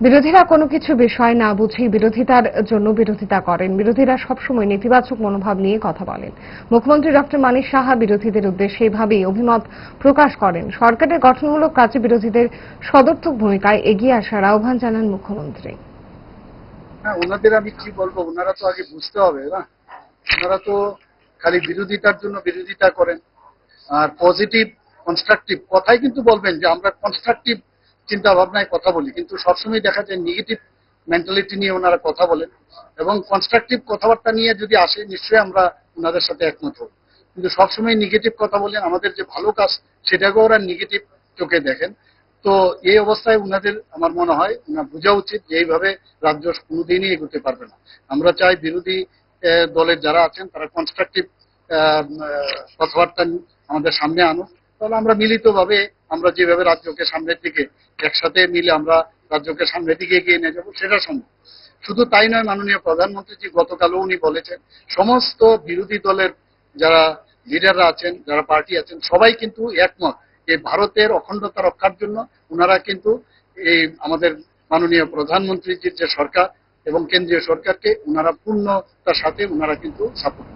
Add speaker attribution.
Speaker 1: বিরোধীরা কোনো কিছু বিষয় না বুঝেই বিরোধিতার জন্য বিরোধিতা করেন। বিরোধীরা সবসময় নেতিবাচক মনোভাব নিয়ে কথা বলেন। মুখ্যমন্ত্রী ডক্টর মানিক সাহা বিরোধীদের উদ্দেশ্যে এভাবেই অভিমত প্রকাশ করেন। সরকারের গঠনমূলক কাজে বিরোধীদের সদর্থক ভূমিকায় এগিয়ে আসার আহ্বান জানান মুখ্যমন্ত্রী।
Speaker 2: হ্যাঁ ওনাদের আমি কি বলব? ওনারা তো আগে বুঝতে হবে, না? ওনারা তো খালি বিরোধিতার জন্য বিরোধিতা করেন। আর পজিটিভ কনস্ট্রাকটিভ কথাই কিন্তু বলবেন যে আমরা কনস্ট্রাকটিভ চিন্তা ভাবনায় কথা বলি, কিন্তু সবসময় দেখা যায় নেগেটিভ মেন্টালিটি নিয়ে ওনারা কথা বলেন এবং কনস্ট্রাকটিভ কথাবার্তা নিয়ে যদি আসে, নিশ্চয়ই আমরা ওনাদের সাথে একমত হব। কিন্তু সবসময় নেগেটিভ কথা বলেন আমাদের যে ভালো কাজ সেটাকে ওরা নেগেটিভ চোখে দেখেন। তো এই অবস্থায় উনাদের আমার মনে হয় না বোঝা উচিত যে এইভাবে রাজ্য কোনোদিনই এগোতে পারবে না। আমরা চাই বিরোধী দলের যারা আছেন, তারা কনস্ট্রাকটিভ কথাবার্তা আমাদের সামনে আনুক। তাহলে আমরা মিলিতভাবে আমরা যেভাবে রাজ্যকে সামনের দিকে একসাথে মিলে আমরা রাজ্যকে সামনের দিকে এগিয়ে নিয়ে যাব, সেটা সম্ভব। শুধু তাই নয়, মাননীয় প্রধানমন্ত্রী জি গতকালও উনি বলেছেন, সমস্ত বিরোধী দলের যারা লিডাররা আছেন, যারা পার্টি আছেন, সবাই কিন্তু একমত এই ভারতের অখণ্ডতা রক্ষার জন্য ওনারা কিন্তু এই আমাদের মাননীয় প্রধানমন্ত্রীজির যে সরকার এবং কেন্দ্রীয় সরকারকে ওনারা পূর্ণতার সাথে ওনারা কিন্তু সাপোর্ট